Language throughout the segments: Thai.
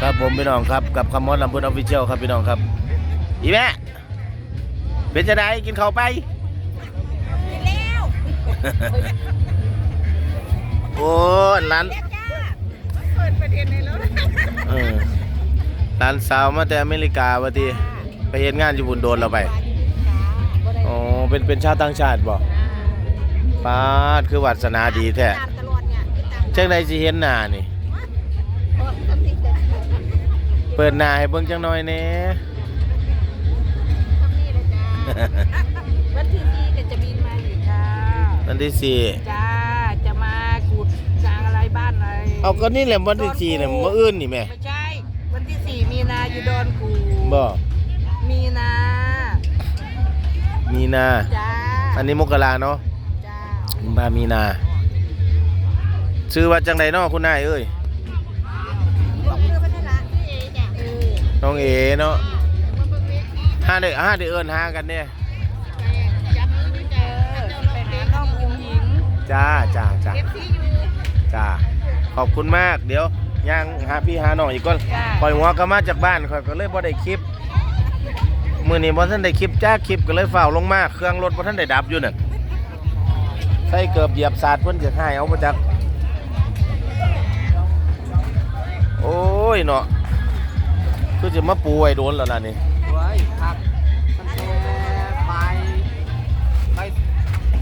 ครับผมพี่น้องครับกับคำมอนลำพูนออฟฟิเชียลครับพี่น้องครับ อีแม่เป็นจะได้กินข้าวไปกินแล้วโอ้ร้านเรียกจ้าเปิดประเด็นในรถเออร้านสาวมาแต่อเมริกาวะทีไปเห็นงานอยู่บุญโดนเราไปอ๋อเป็นเป็นชาวต่างชาติบ่ปาดคือวัสนาดีแท้ตามตลอดเนี่ยติดตามเจ้าใดสิเห็นหน้านี่ ปิดหน้าให้เบิ่งจังหน่อยแหน่ต้องนี่เลยจ้า วันที่นี้ก็จะบินมาอีกค่ะ วันที่สี่จ้า จะมาขุดสร้างอะไรบ้านอะไรเอาก็นี่แหละวันที่สี่เนี่ยมื้ออื่นนี่แม่ไม่ใช่ วันที่สี่มีนาอยู่ดอนกูบ่มีนา มีนา จ้าอันนี้มกราเนาะจ้ากุมภามีนา ชื่อว่าจังไดเนาะคุณนายเอ้ย น้องเอเนาะมาเบิ่งเวทีห้าเด้อห้าเด้อเอิ้นหากันเนี่ยจับมือไม่เจอไปหาน้องยุงหญิงจ้าจ้าจ้าเอฟซียูจ้าขอบคุณมาก เดี๋ยวย่างหาพี่หาน้องอีกก่อนจ้าปล่อยหัวก็มาจากบ้านข่อยก็เลยบ่ได้คลิปมื้อนี้บ่ทันได้คลิปจ้าคลิปก็เลยฝ้าวลงมาเครื่องรถบ่ทันได้ดับอยู่นั่นใส่เกือบเหยียบสาดเพิ่นจะให้เอาบ่จักโอ้ยเนาะ คือจะมาปูไว้โดนแล้วล่ะนี่ไว้ครับตั้งแต่บ่ายบ่าย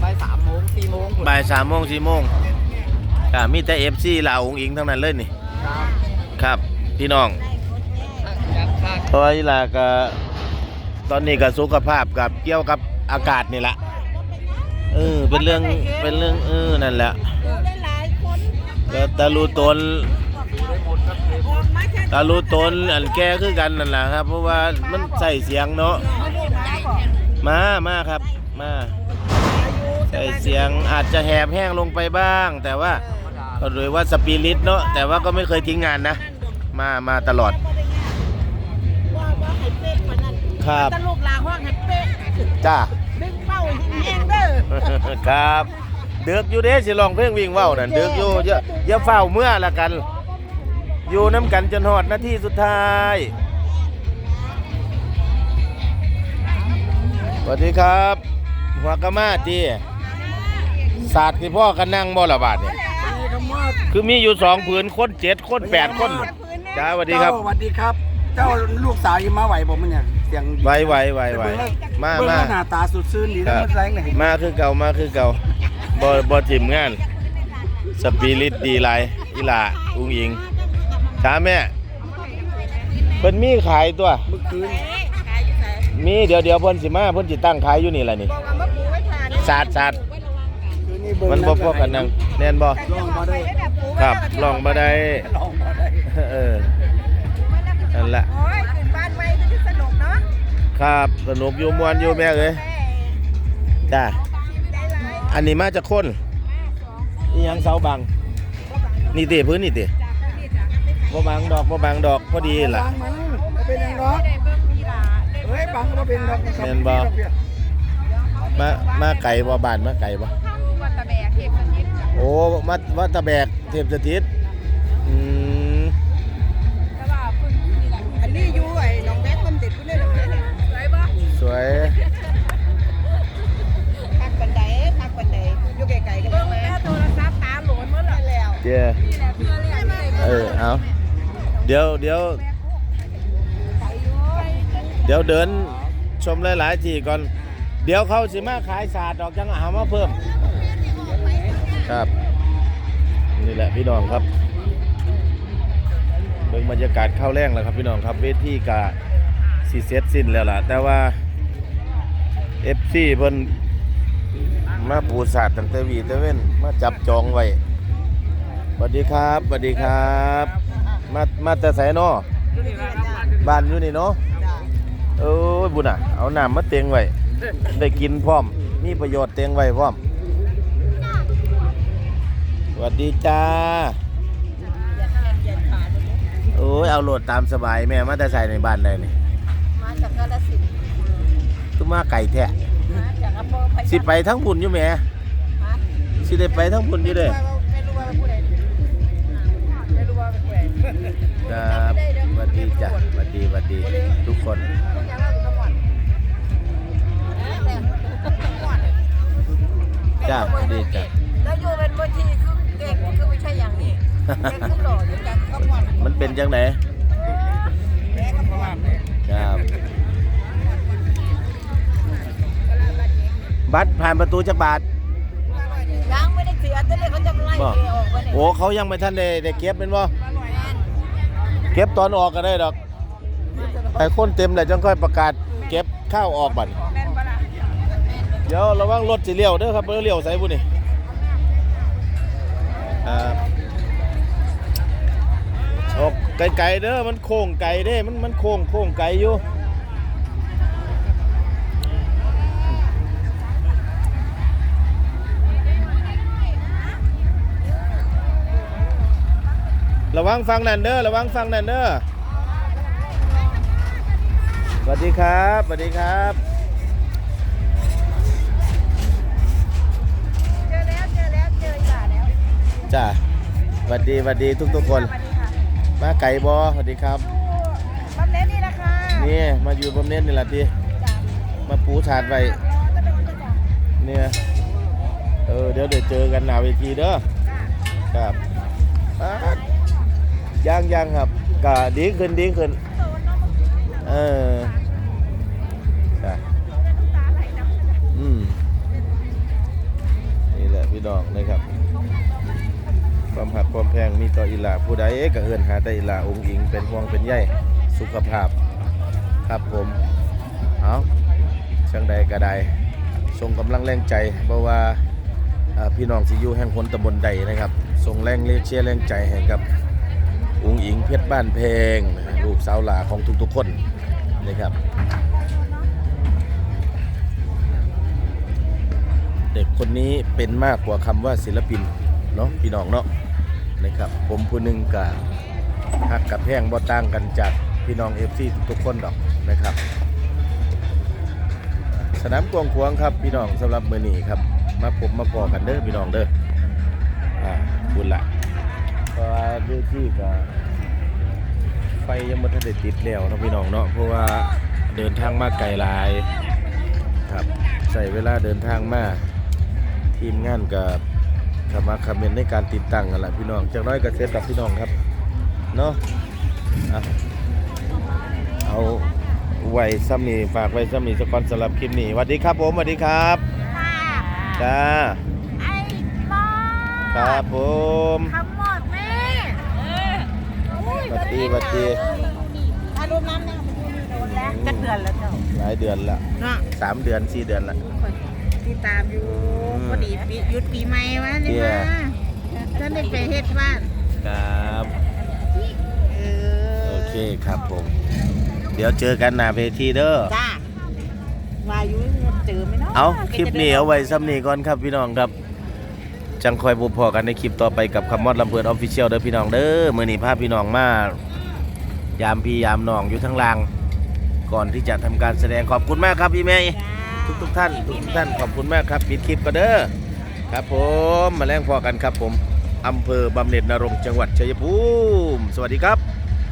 บ่ายสามโมงสี่โมงพุ่นบ่ายสามโมงสี่โมงก็มีแต่เอฟซีลาวองอิงทั้งนั้นเลยนี่ ครับครับ พี่น้อง ครับครับเพราะว่าอีหลาก็ตอนนี้ก็สุขภาพกับเกี่ยวกับอากาศนี่แหละเออเป็นเรื่องเป็นเรื่องเออนั่นแหละดูได้หลายคนก็ตาลูตน ตาลูตนอันแก่คือกันนั่นแหละครับ เพราะว่ามันใส่เสียงเนาะมามาครับมาใส่เสียงอาจจะแหบแห้งลงไปบ้าง แต่ว่าก็โดยว่าสปิริตเนาะแต่ว่าก็ไม่เคยทิ้งงานนะ มามาตลอดครับตลูกลาห้องให้เป๊ะจ้าดึงเป้าแห้งเด้อครับเดือกอยู่เด้สิลองเพลงวิ่งเว้านั่นเดือกอยู่อย่าอย่าเฝ้าเมื่อละกัน อยู่น้ำกันจนหอดนาทีสุดท้ายสวัสดีครับ หัวกะมาตีศาสตร์ที่พ่อกันนั่งบ่ละบาทเนี่ยคือมีอยู่สองผืนคนเจ็ดคนแปดคนจ้าสวัสดีครับเจ้าสวัสดีครับ เจ้าลูกสาวยังมาไหวผมมันเนี่ยเสียงไหวไหวไหวไหวมาเบิ่งมาแล้วหน้าตาสุดซื่นดีคทั้งรับมันแรงเลยมาคือเก่ามาคือเก่าบ่บ่ทิมงาน สปิริตดีหลายอีหลาอุ้งอิง ถามแม่เพิ่นมีขายตัวเมื่อคืนขายอยู่ไหนมีเดี๋ยวเดี๋ยวเพิ่นสิมาเพิ่นสิตั้งขายอยู่นี่ล่ะนี่บอกว่ามาปูไว้ทานสาดสาดคืนนี้เบิ่งมันบ่พอกันนังแน่นบ่ลองมาได้ครับลองบ่ได้ลองมาได้เออนั่นล่ะโอ้ยขึ้นบ้านใหม่ก็จะสนุกเนาะครับสนุกอยู่ม่วนอยู่แม่เอ้ยจ้าอันนี้มาจากคนอีหยังเสาบังนี่ติพื้นนี่ติ บ่บังดอกบ่บังดอกพอดีล่ะ บังมันบ่เป็นหยังดอกเฮ้ยบังบ่เป็นดอกครับแม่นบ่ มามาไก่บ่บ้านมาไก่บ่วัดตะแบกเทพสถิตโอ้มาวัดตะแบกเทพสถิตอืมแต่ว่าเพิ่งนี่แหละอันนี้อยู่ไอ้หนองแบกคนติดกูเลยหนองแบกเนี่ยสวยปะสวยพักบันไดพักบันไดอยู่ไกลๆกันแม่โทรศัพท์ตาโหลนหมดแล้วเจ้นี่แหละเพื่อเรียกเลยเออเอา เดี๋ยวเดี๋ยวเดี๋ยวเดินชมหลายๆที่ก่อน เดี๋ยวเขาสิมาขายศาสตร์ดอกจังหามาเพิ่ม ครับ นี่แหละพี่น้องครับเบิ่งบรรยากาศเข้าแรงแล้วครับพี่น้องครับเวทีกะสีเซตสิ้นแล้วล่ะ แต่ว่า FC เพิ่นมาปูศาสตร์ตั้งแต่วีแต่เว้นมาจับจองไว้สวัสดีครับสวัสดีครับ มามาแต่ไสนอบ้านอยู่นี่เนาะเอ้ยบุญอะ เอาน้ำมาเตียงไว้ ได้กินพร้อม มีประโยชน์เตียงไว้พร้อมสวัสดีจ้าโอ้ยเอาโหลดตามสบายแม่มาแต่ใส่ในบ้านได้นี่มาจากกาฬสินธุ์คือมาไก่แท้มาจากอำเภอพะสิไปทั้งบุญอยู่แหม่สิได้ไปทั้งบุญอยู่เด้อไม่รู้ว่าเป็นผู้ใด ครับสสดีจ้ะสวัสดีสวัสดีทุกคนจ้าสวัสดีจ้ะแล้วอยู่เป็นบัญชีคือเก่งคือไม่ใช่อย่างนี้เก่งคือหล่ออยู่กันขมวดมันเป็นจังไหนแม่ขมวดครับบัตรผ่านประตูจักบาทยังไม่ได้เสียแต่เลยเขาจะไล่เอออกไปเนี่ยโอ้เขายังไม่ทันได้ได้เก็บเป็นบ่เก็บตอนออกก็ได้ดอกไอ้คนเต็มเลยจังค่อยประกาศ เก็บข้าวออกบัตรแม่นปะล่ะเดี๋ยวระวังรถสิเลี้ยวเด้อครับเลี้ยวใส่บุนี่อ่าออกไกลๆเด้อมันโค้งไกลเด้ มันมันโค้งโค้งไกลอยู่ ระวังฟังนั่นเด้อระวังฟังนั่นเด้อสวัสดีครับสวัสดีครับเจอแล้วเจอแล้วเจออีหล่าแล้วจ้าสวัสดีสวัสดีทุกๆคน สวัสดีค่ะมาไก่บอสวัสดีครับ บำเน็ตนี่นะคะนี่มาอยู่บำเหน็จนี่แหละทีจ้ะมาปูถาดไว้รอจะเป็นคนจะจ้ะเนี่ยเออเดี๋ยวเดี๋ยวเจอกันหน้าเวทีเด้อ จ้ะครับอ่า ยังยังครับก็ดีขึ้นดีขึ้นองเออจ้ะน้ำตาไหลนะอืมนี่แหละพี่น้องนะครับความหักความแพงมีต่ออีหลาผู้ใดก็เอิ้นหาแต่อีหลาองค์อิงเป็นห่วงเป็นใยสุขภาพครับผมเอาช่างใดก็ได้ส่งกำลังแรงใจเพราะว่าพี่น้องที่อยู่แห่งคนตำบลใดนะครับส่งแรงเลียเชียร์แรงใจให้กับ องค์อิงเพชรบ้านเพลงลูกสาวหลาของทุกๆคนนะครับ เด็กคนนี้เป็นมากกว่าคำว่าศิลปินเนาะพี่น้องเนาะนะครับ ผมผู้หนึ่งกับหักกับแพงบ่ต่างกันจากพี่น้องเอฟซีทุกๆคนดอกนะครับ สนามกวางขวางครับพี่น้องสำหรับมือนี้ครับ มาพบมาพอกันเด้อพี่น้องเด้ออ่าบุญละ เพราะว่าเรื่องที่กับไฟยังไม่ทันได้ติดแล้วเนาะพี่น้องเนาะเพราะว่าเดินทางมาไกลหลายครับใส่เวลาเดินทางมาทีมงานกับคำมาคอมเมนต์ในการติดตั้งกันแหละพี่น้องจากน้อยก็เสร็จกับพี่น้องครับเนาะอะเอาไว้ซ้ำนี่ฝากไว้ซ้ำนี่สกอนสำหรับคลิปนี้สวัสดีครับผมสวัสดีครับค่ะจ้าไอ้มอ ครับผมขมวดแม่สวัสดีสวัสดีอารมณ์น้ำเนี่ยโดนแล้วจะเดือนแล้วเจ้าหลายเดือนละเนาะสามเดือนสี่เดือนละติดตามอยู่อืมพอดีปีหยุดปีใหม่วะนี่เตี้ยมาท่านได้ไปเฮ็ดบ้านครับเออโอเคครับผม เดี๋ยวเจอกันหน้าเวทีเด้อจ้าว่าอยู่เจอไหมเนาะเอาคลิปนี้เอาไว้ซ้ำนี่ก่อนครับพี่น้องครับ จังคอยพบพอกันในคลิปต่อไปกับคำมอดลำเพลินออฟฟิเชียลเด้อพี่น้องเด้อมื่อนี้พาพี่น้องมายามพี่ยามน้องอยู่ทั้งลาง ก่อนที่จะทำการแสดงขอบคุณมากครับพี่เมย์ทุกทุกๆท่านทุกทุกๆท่านขอบคุณมากครับปิดคลิปก็เด้อครับผมมาแล้งพอกันครับผมอำเภอบำเหน็จนรงค์จังหวัดชัยภูมิสวัสดีครับ